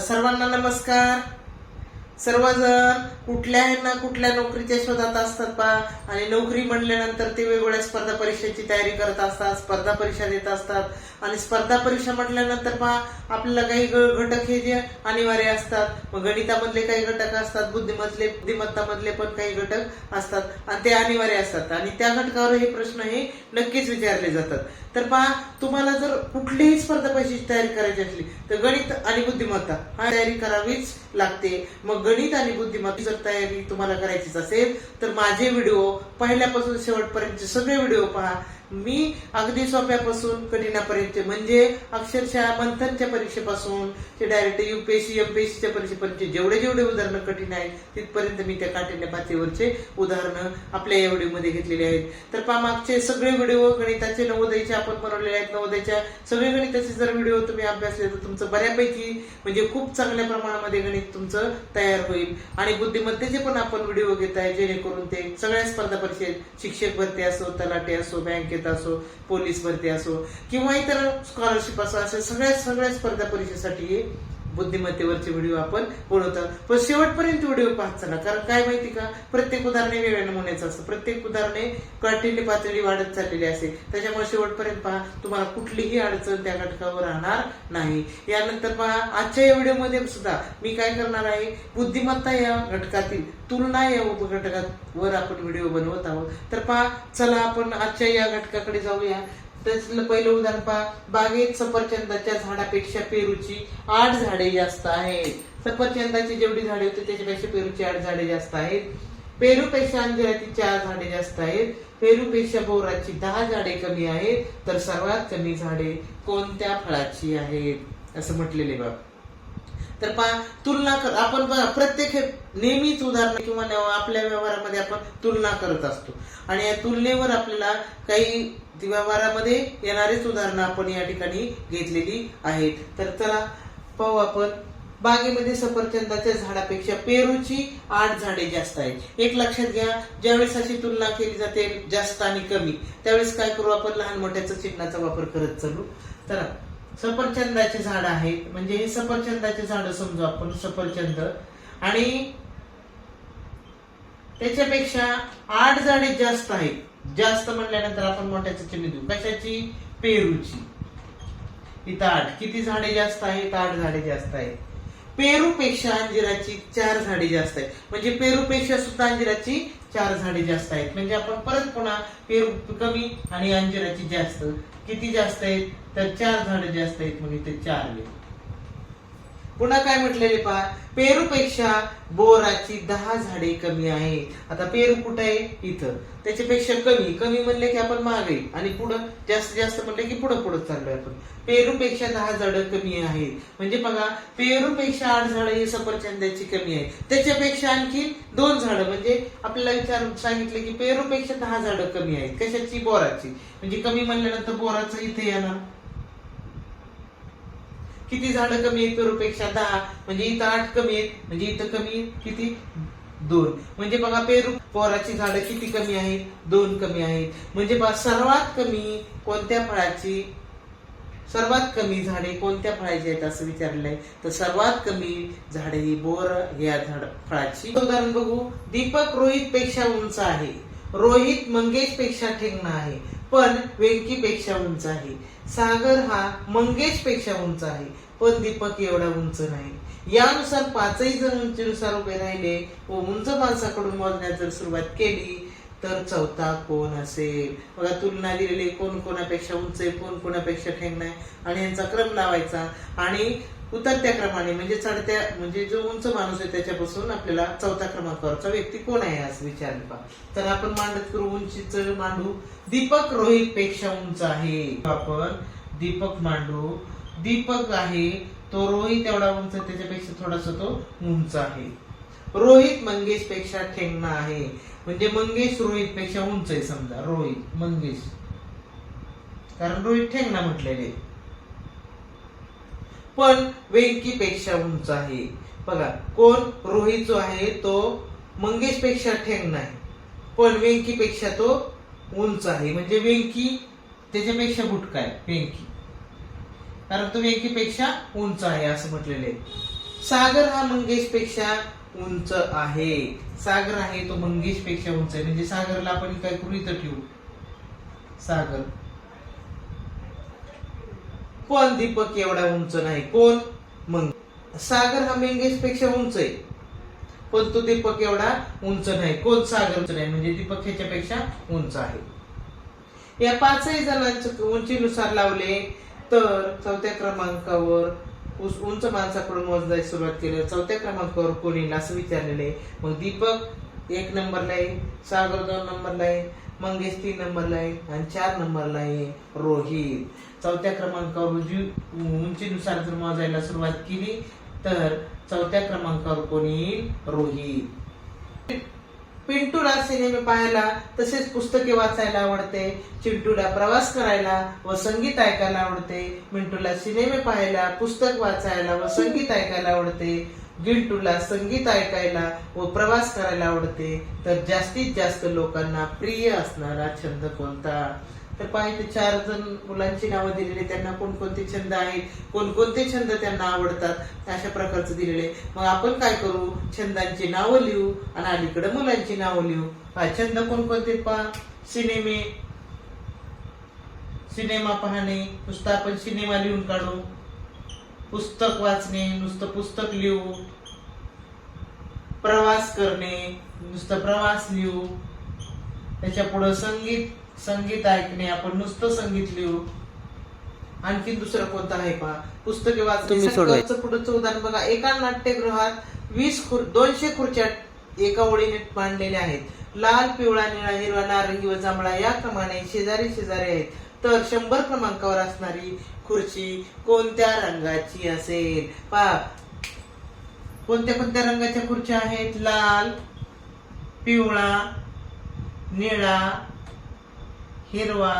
सर्वांना नमस्कार. सर्वजण कुठल्याही ना कुठल्या नोकरीच्या शोधात असतात पा आणि नोकरी म्हणल्यानंतर ते वेगवेगळ्या स्पर्धा परीक्षेची तयारी करत असतात स्पर्धा परीक्षा देत असतात. आणि स्पर्धा परीक्षा म्हटल्यानंतर पहा आपल्याला काही ग- घटक हे जे अनिवार्य असतात. मग गणितामधले काही घटक असतात बुद्धिमत्तले बुद्धिमत्तामधले पण काही घटक असतात. आणि ते अनिवार्य असतात. आणि त्या घटकावर हे प्रश्न हे नक्कीच विचारले जातात. तर पहा तुम्हाला जर कुठलीही स्पर्धा परीक्षेची तयारी करायची असली तर गणित आणि बुद्धिमत्ता हा तयारी करावीच लागते. मग गणित आणि बुद्धिमत्ता जर तयारी तुम्हाला करायचीच असेल तर माझे व्हिडिओ पहिल्यापासून शेवटपर्यंतचे सगळे व्हिडिओ पहा. मी अगदी सोप्यापासून कठीणापर्यंत म्हणजे अक्षरशः मंथनच्या परीक्षेपासून ते डायरेक्ट युपीएससी एमपीएससीच्या परीक्षेपर्यंत जेवढे जेवढे उदाहरणं कठीण आहेत तिथपर्यंत मी त्या काठिण्य पातळीवरचे उदाहरणं आपल्या या व्हिडिओमध्ये घेतलेले आहेत. तर पा मागचे सगळे व्हिडिओ गणिताचे नवोदयचे आपण बनवलेले आहेत. नवोदयच्या सगळे गणिताचे जर व्हिडिओ तुम्ही अभ्यासले तर तुमचं बऱ्यापैकी म्हणजे खूप चांगल्या प्रमाणामध्ये गणित तुमचं तयार होईल. आणि बुद्धिमत्तेचे पण आपण व्हिडिओ घेत आहे जेणेकरून ते सगळ्या स्पर्धा परीक्षेत शिक्षक भरती असो तलाटे असो बँक बँकेत असो पोलीस भरती असो किंवा इतर स्कॉलरशिप असो असे सगळ्या सगळ्या स्पर्धा परीक्षेसाठी बुद्धिमत्तेवरचे व्हिडिओ आपण बनवतात पण शेवटपर्यंत व्हिडिओ पाहत चला. कारण काय माहिती का? प्रत्येक उदाहरणे वेगळ्या नमुन्याचं असतं. प्रत्येक उदाहरणे काठिण्य पातळी वाढत चाललेली असते त्याच्यामुळे शेवटपर्यंत पहा तुम्हाला कुठलीही अडचण त्या घटकावर राहणार नाही. यानंतर पहा आजच्या या व्हिडिओमध्ये सुद्धा मी काय करणार आहे? बुद्धिमत्ता या घटकातील तुलना या उपघटकावर आपण व्हिडिओ बनवत आहोत. तर पहा चला आपण आजच्या या घटकाकडे जाऊया. त्याचं पहिलं उदाहरण पहा. बागेत सफरचंदाच्या झाडापेक्षा पेरूची आठ झाडे जास्त आहेत. सफरचंदाची जेवढी झाडे होती त्याच्यापेक्षा पेरूची आठ झाडे जास्त आहेत. पेरूपेक्षा अंजिराची चार झाडे जास्त आहेत. पेरूपेक्षा बोराची दहा झाडे कमी आहेत. तर सर्वात कमी झाडे कोणत्या फळाची आहेत? असं म्हटलेले बाब तर पहा तुलना कर आपण प्रत्येक हे नेहमीच उदाहरण किंवा आपल्या व्यवहारामध्ये आपण तुलना करत असतो. आणि या तुलनेवर आपल्याला काही ती येणारीच उदाहरणं आपण या ठिकाणी घेतलेली आहेत. तर चला पाहू आपण. बागेमध्ये सफरचंदाच्या झाडापेक्षा पेरूची आठ झाडे जास्त आहेत. एक लक्षात घ्या ज्यावेळेस अशी तुलना केली जाते जास्त आणि कमी त्यावेळेस काय करू आपण? लहान मोठ्याचा चिन्हाचा वापर करत चालू. तर सफरचंदाचे झाड आहेत. म्हणजे हे सफरचंदाचे झाड समजू आपण सफरचंद. आणि त्याच्यापेक्षा आठ झाडे जास्त आहेत. जास्त म्हणल्यानंतर आपण मोठ्याचं चिन्ह देऊ. कशाची? पेरूची. इथं आठ किती झाडे जास्त आहेत? आठ झाडे जास्त आहेत. पेरूपेक्षा अंजिराची चार झाडे जास्त आहेत. म्हणजे पेरूपेक्षा सुद्धा अंजिराची चार झाडे जास्त आहेत. म्हणजे आपण परत पुन्हा पेरू कमी आणि अंजिराची जास्त. किती जास्त आहेत? तर चार झाडे जास्त आहेत म्हणजे ते चार लिहू. पुन्हा काय म्हटलेले पहा? पेरूपेक्षा बोराची दहा झाडे कमी आहे आता पेरू कुठं आहे? इथं. त्याच्यापेक्षा कमी. कमी म्हणले की आपण मागे. आणि पुढं? जास्त जास्त म्हणले की पुढं पुढं चाललोय आपण. पेरूपेक्षा दहा झाडं कमी आहेत. म्हणजे बघा पेरूपेक्षा आठ झाडं ही सफरचंदाची कमी आहे त्याच्यापेक्षा आणखी दोन झाडं. म्हणजे आपल्याला विचार सांगितले की पेरूपेक्षा दहा झाडं कमी आहेत. कशाची? बोराची. म्हणजे कमी म्हणल्यानंतर बोराचं इथे येणार. किती झाडं कमी आहेत पेरूपेक्षा? दहा. म्हणजे इथं आठ कमी आहेत. म्हणजे इथं कमी किती? दोन. म्हणजे बघा पेरू पोराची झाडं किती कमी आहेत? दोन कमी आहेत. म्हणजे बघा सर्वात कमी कोणत्या फळाची? सर्वात कमी झाडे कोणत्या फळाची आहेत असं विचारलंय. आहे तर सर्वात कमी झाडे ही बोर या झाड फळाची. उदाहरण बघू. दीपक रोहित पेक्षा उंच आहे. रोहित मंगेशपेक्षा ठेंगणा आहे पण वेंकी पेक्षा उंच आहे. सागर हा मंगेशपेक्षा उंच आहे पण दीपक एवढा उंच नाही. यानुसार पाचही जण उंचीनुसार उभे राहिले व उंच माणसाकडून मोजण्यास जर सुरुवात केली तर चौथा कोण असेल? बघा तुलना दिलेली कोण कोणापेक्षा उंच आहे कोण कोणापेक्षा ठेंगणा आहे आणि यांचा क्रम लावायचा. आणि उतरत्या क्रमाने म्हणजे चढत्या म्हणजे जो उंच माणूस आहे त्याच्यापासून आपल्याला चौथा क्रमांकावरचा व्यक्ती कोण आहे असं विचारलं तर आपण मांडत करू उंचीच मांडू. दीपक रोहित पेक्षा उंच आहे. आपण दीपक मांडू. दीपक आहे तो रोहित एवढा उंच त्याच्यापेक्षा थोडासा तो उंच आहे. रोहित मंगेशपेक्षा ठेंगणा आहे. म्हणजे मंगेश रोहित पेक्षा उंच आहे समजा रोहित मंगेश. कारण रोहित ठेंगणा म्हटलेले. पण वेंकी पेक्षा उंच आहे. बघा कोण रोहित जो आहे तो मंगेशपेक्षा ठेंग नाही. पण वेंकी पेक्षा तो उंच आहे. म्हणजे वेंकी त्याच्यापेक्षा गुटका आहे वेंकी. कारण तो वेंकी पेक्षा उंच आहे असं म्हटलेले आहे. सागर हा मंगेशपेक्षा उंच आहे. सागर आहे तो मंगेशपेक्षा उंच आहे. म्हणजे सागरला आपण काय करू इथं ठेवू? सागर. पण दीपक एवढा उंच नाही. कोण? मग सागर हा मेंगेशपेक्षा उंच आहे. पण तो दीपक एवढा उंच नाही. कोण सागर उंच नाही? म्हणजे दीपक ह्याच्यापेक्षा उंच आहे. या पाचही जणांच्या उंचीनुसार लावले तर चौथ्या क्रमांकावर उंच माणसाकडून मोजायला सुरुवात केली. चौथ्या क्रमांकावर कोणी? येईल असं आहे. मग दीपक एक नंबरला आहे सागर दोन नंबरला आहे मंगेश तीन नंबरला आहे आणि चार नंबरला आहे रोहित. चौथ्या क्रमांकावर जी उंचीनुसार जर मोजायला सुरुवात केली तर चौथ्या क्रमांकावर कोणी येईल? रोहित. पिंटूला सिनेमे पाहायला तसेच पुस्तके वाचायला आवडते. चिंटूला प्रवास करायला व संगीत ऐकायला आवडते. मिंटूला सिनेमे पाहायला पुस्तक वाचायला व संगीत ऐकायला आवडते. गिंटूला संगीत ऐकायला व प्रवास करायला आवडते तर जास्तीत जास्त लोकांना प्रिय असणारा छंद कोणता? तर पाहिजे चार जण मुलांची नावं दिलेली त्यांना कोणकोणते छंद आहेत? कोणकोणते छंद त्यांना आवडतात? अशा प्रकारचं दिलेले मग आपण काय करू? छंदांची नावं लिहू आणि अलीकडे मुलांची नावं लिहू. पहा छंद कोणकोणते पहा? सिनेमे. सिनेमा पाहणे नुसतं आपण सिनेमा लिहून काढू. पुस्तक वाचणे नुसतं पुस्तक लिहू. प्रवास करणे नुसतं प्रवास लिहू. त्याच्या पुढं संगीत संगीत ऐकणे आपण नुसतं संगीत लिहू. आणखी दुसरं कोणतं आहे पहा? पुस्तके. संकल्पचं पुढचं उदाहरण बघा. एका नाट्यगृहात वीस खुर दोनशे खुर्च्या एका ओळीने मांडलेल्या आहेत. लाल पिवळा निळा हिरवा नारंगी व जांभळा या क्रमाने शेजारी शेजारी आहेत. तर शंभर क्रमांकावर असणारी खुर्ची कोणत्या रंगाची असेल? पहा कोणत्या कोणत्या रंगाच्या खुर्च्या आहेत? लाल पिवळा निळा हिरवा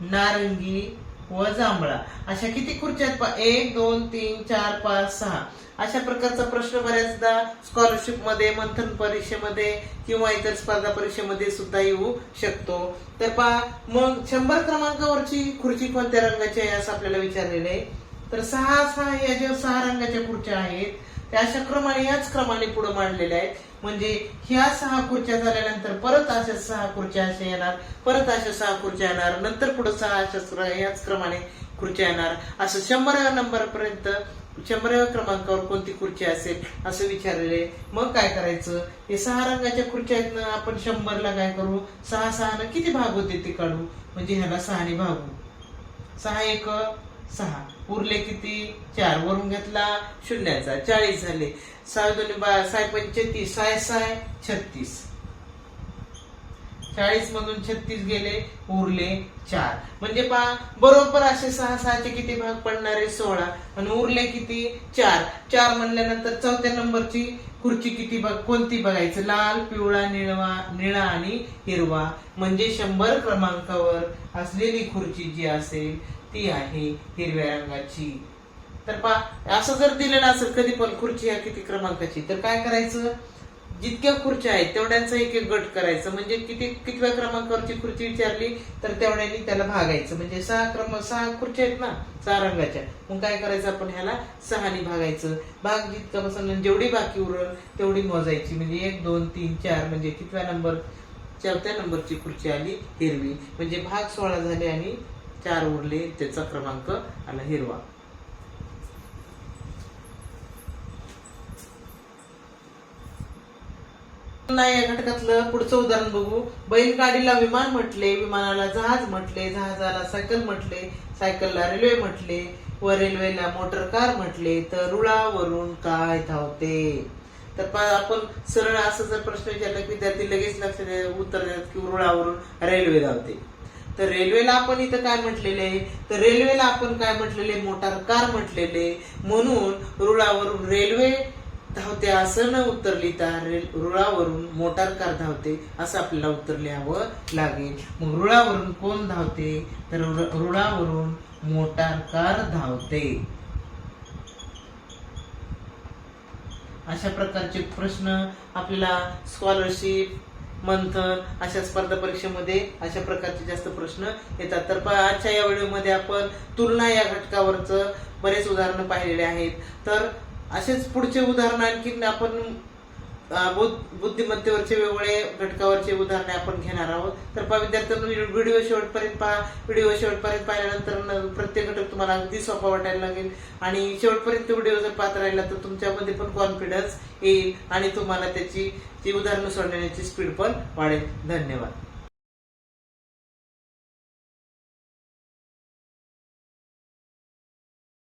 नारंगी व जांभळा. अशा किती खुर्च्या आहेत पहा? एक दोन तीन चार पाच सहा. अशा प्रकारचा प्रश्न बऱ्याचदा स्कॉलरशिपमध्ये मंथन परीक्षेमध्ये किंवा इतर स्पर्धा परीक्षेमध्ये सुद्धा येऊ शकतो. तर पहा मग शंभर क्रमांकावरची खुर्ची कोणत्या रंगाची आहे असं आपल्याला विचारलेलं आहे? तर सहा सहा या ज्या सहा रंगाच्या खुर्च्या आहेत त्या अशा क्रमाने याच क्रमाने पुढे मांडलेल्या आहेत. म्हणजे ह्या सहा खुर्च्या झाल्यानंतर परत अशा सहा खुर्च्या अशा येणार परत अशा सहा खुर्च्या येणार नंतर पुढे सहा अशा याच क्रमाने खुर्च्या येणार. असं शंभराव्या नंबर पर्यंत शंभराव्या क्रमांकावर कोणती खुर्ची असेल असं विचारलेले. मग काय करायचं? हे सहा रंगाच्या खुर्च्या आहेत ना आपण शंभरला काय करू? सहा सहा किती भाग होते ते काढू? म्हणजे ह्याला सहाने भागू. सहा एक सहा. उरले किती? चार वरून घेतला शून्याचा. चाळीस झाले. सहा दोन्ही बा साय पंचतीस साय साय छत्तीस. चाळीस मधून छत्तीस गेले उरले चार. म्हणजे पहा बरोबर असे सहा सहाचे किती भाग पडणारे सोळा. आणि उरले किती? चार. चार म्हणल्यानंतर चौथ्या नंबरची खुर्ची किती बघ कोणती बघायचं? लाल पिवळा निळवा निळा आणि हिरवा. म्हणजे शंभर क्रमांकावर असलेली खुर्ची जी असेल ती आहे हिरव्या रंगाची. तर पा असं जर दिलेलं असेल कधी पण खुर्ची ह्या किती क्रमांकाची तर काय करायचं? जितक्या खुर्च्या आहेत तेवढ्यांचा एक एक गट करायचं. म्हणजे किती कितव्या क्रमांकावरची खुर्ची विचारली तर तेवढ्यानी त्याला भागायचं. म्हणजे सहा क्रम सहा खुर्च्या आहेत ना सहा रंगाच्या. मग काय करायचं आपण ह्याला? सहानी भागायचं. भाग जितका बसवलं जेवढी बाकी उरल तेवढी मोजायची. म्हणजे एक दोन तीन चार म्हणजे कितव्या नंबर चौथ्या नंबरची खुर्ची आली हिरवी. म्हणजे भाग सोळा झाले आणि चार उरले त्याचा क्रमांक आला हिरवा. या घटकातलं पुढचं उदाहरण बघू. बैलगाडीला विमान म्हटले विमानाला जहाज म्हटले जहाजाला सायकल म्हटले सायकलला रेल्वे म्हटले व रेल्वेला मोटर कार म्हटले तर रुळावरून काय धावते? तर आपण सरळ असं जर प्रश्न विचारला की विद्यार्थी लगेच लक्ष उत्तर देतात की रुळावरून रेल्वे धावते. तर रेल्वेला आपण इथं काय म्हटलेले तर रेल्वेला आपण काय म्हटलेले मोटार कार म्हटलेले म्हणून रुळावरून रेल्वे धावते असं न उत्तर लिहिता रुळावरून मोटार कार धावते असं आपल्याला उत्तर लिहावं लागेल. मग रुळावरून कोण धावते? तर रुळावरून मोटार कार धावते. अशा प्रकारचे प्रश्न आपल्याला स्कॉलरशिप मंथन अशा स्पर्धा परीक्षेमध्ये अशा प्रकारचे जास्त प्रश्न येतात. तर आजच्या या व्हिडिओमध्ये आपण तुलना या घटकावरचं बरेच उदाहरणं पाहिलेले आहेत. तर असेच पुढचे उदाहरण आणखी आपण बुद्धिमत्तेवरचे वेगवेगळे घटकावरचे उदाहरणे आपण घेणार आहोत. तर पहा विद्यार्थ्यांनो व्हिडिओ शेवटपर्यंत पहा. व्हिडिओ शेवटपर्यंत पाहिल्यानंतर न- प्रत्येक घटक तुम्हाला अगदी सोपा वाटायला लागेल. आणि शेवटपर्यंत व्हिडिओ जर पाहत राहिला तर तुमच्यामध्ये पण कॉन्फिडन्स येईल आणि तुम्हाला त्याची ती उदाहरणं सोडण्याची स्पीड पण वाढेल. धन्यवाद.